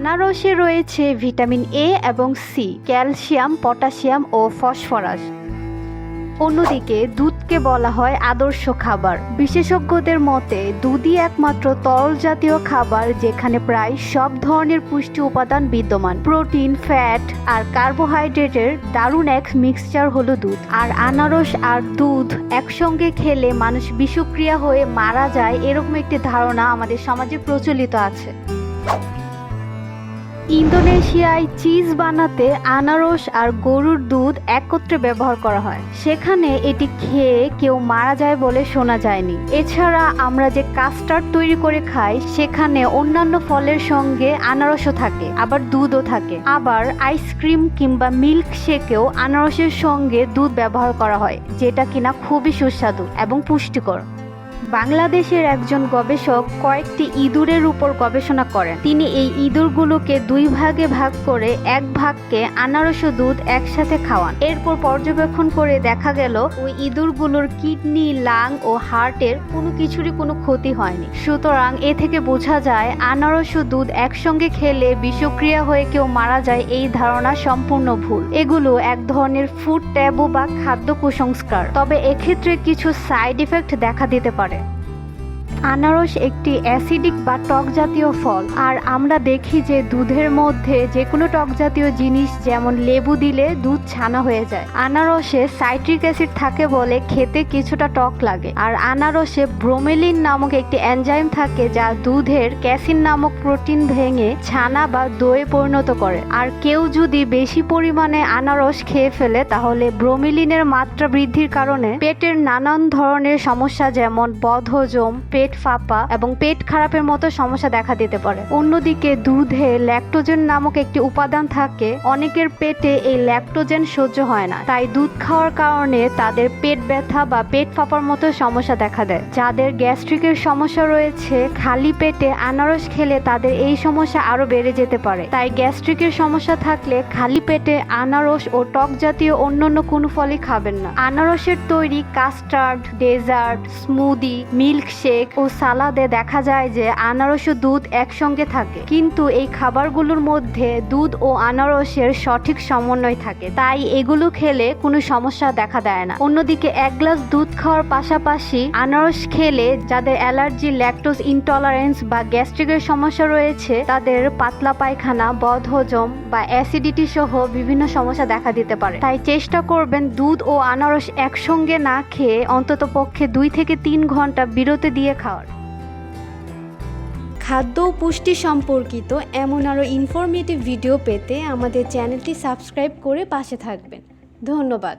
আনারসে রয়েছে vitamin A এবং C calcium, potassium ও ফসফরাস। অন্যদিকে দুধকে বলা হয় আদর্শ খাবার। বিশেষজ্ঞদের মতে, দুধই একমাত্র তরল জাতীয় খাবার যেখানে প্রায় সব ধরনের পুষ্টি উপাদান বিদ্যমান। প্রোটিন, ফ্যাট আর কার্বোহাইড্রেটের দারুণ এক মিক্সচার হলো দুধ। আর আনারস আর দুধ একসঙ্গে খেলে মানুষ বিষক্রিয়া হয়ে মারা যায় এরকম একটি ধারণা আমাদের সমাজে প্রচলিত আছে। ইন্দোনেশিয়ায় চিজ বানাতে আনারস আর গরুর দুধ একত্রে ব্যবহার করা হয়। সেখানে এটি খেয়ে কেউ মারা যায় বলে শোনা যায়নি। এছাড়া আমরা যে কাস্টার্ড তৈরি করে খাই, সেখানে অন্যান্য ফলের সঙ্গে আনারসও থাকে, আবার দুধও থাকে। আবার আইসক্রিম কিংবা মিল্ক শেকেও আনারসের সঙ্গে দুধ ব্যবহার করা হয়, যেটা কিনা খুবই সুস্বাদু এবং পুষ্টিকর। বাংলাদেশের একজন গবেষক কয়েকটি ইঁদুরের উপর গবেষণা করেন। তিনি এই ইঁদুরগুলোকে দুই ভাগে ভাগ করে এক ভাগকে আনারস দুধ একসাথে খাওয়ান। এরপর পর্যবেক্ষণ করে দেখা গেল, ওই ইঁদুরগুলোর কিডনি, লাং ও হার্টের কোনো কিছুরই কোনো ক্ষতি হয়নি। সুতরাং এ থেকে বোঝা যায়, আনারস দুধ একসঙ্গে খেলে বিষক্রিয়া হয়ে কেউ মারা যায় এই ধারণা সম্পূর্ণ ভুল। এগুলো এক ধরনের ফুড ট্যাবু বা খাদ্য কুসংস্কার। তবে এক্ষেত্রে কিছু সাইড ইফেক্ট দেখা দিতে পারে। আনারস একটি অ্যাসিডিক বা টক জাতীয় ফল। আর আমরা দেখি যে দুধের মধ্যে যে কোনো টক জাতীয় জিনিস, যেমন লেবু দিলে দুধ ছানা হয়ে যায়। আনারসে সাইট্রিক অ্যাসিড থাকে বলে খেতে কিছুটা টক লাগে। আর আনারসে ব্রোমেলিন নামক একটি এনজাইম থাকে যা দুধের ক্যাসিন নামক প্রোটিন ভেঙে ছানা বা দই পরিণত করে। আর কেউ যদি বেশি পরিমাণে আনারস খেয়ে ফেলে, তাহলে ব্রোমিলিনের মাত্রা বৃদ্ধির কারণে পেটের নানান ধরনের সমস্যা, যেমন বদহজম, পেট ফাঁপা এবং পেট খারাপের মতো সমস্যা দেখা দিতে পারে। অন্যদিকে দুধে ল্যাকটোজেন নামক একটি উপাদান থাকে, অনেকের পেটে এই ল্যাকটোজেন সহ্য হয় না। তাই দুধ খাওয়ার কারণে তাদের পেট ব্যথা বা পেট ফাঁপার মতো সমস্যা দেখা দেয়। যাদের গ্যাস্ট্রিকের সমস্যা রয়েছে, খালি পেটে আনারস খেলে তাদের এই সমস্যা আরও বেড়ে যেতে পারে। তাই গ্যাস্ট্রিকের সমস্যা থাকলে খালি পেটে আনারস ও টক জাতীয় অন্যান্য কোনো ফলই খাবেন না। আনারসের তৈরি কাস্টার্ড, ডেজার্ট, স্মুদি, মিল্কশেক সালাদে দেখা যায় যে আনারস ও দুধ একসঙ্গে থাকে। কিন্তু এই খাবারগুলোর মধ্যে দুধ ও আনারসের সঠিক সমন্বয় থাকে। তাই এগুলো খেলে কোনো সমস্যা দেখা দেয় না। অন্যদিকে এক গ্লাস দুধ খাওয়ার পাশাপাশি আনারস খেলে যাদের অ্যালার্জি, ল্যাকটোজ ইনটলারেন্স বা গ্যাস্ট্রিকের সমস্যা রয়েছে, তাদের পাতলা পায়খানা, বদহজম বা অ্যাসিডিটি সহ বিভিন্ন সমস্যা দেখা দিতে পারে। তাই চেষ্টা করবেন দুধ ও আনারস একসঙ্গে না খেয়ে অন্তত পক্ষে দুই থেকে তিন ঘণ্টা বিরতি দিয়ে খাওয়ার খাদ্য ও পুষ্টি সম্পর্কিত এমন আরও ইনফরমেটিভ ভিডিও পেতে আমাদের চ্যানেলটি সাবস্ক্রাইব করে পাশে থাকবেন। ধন্যবাদ।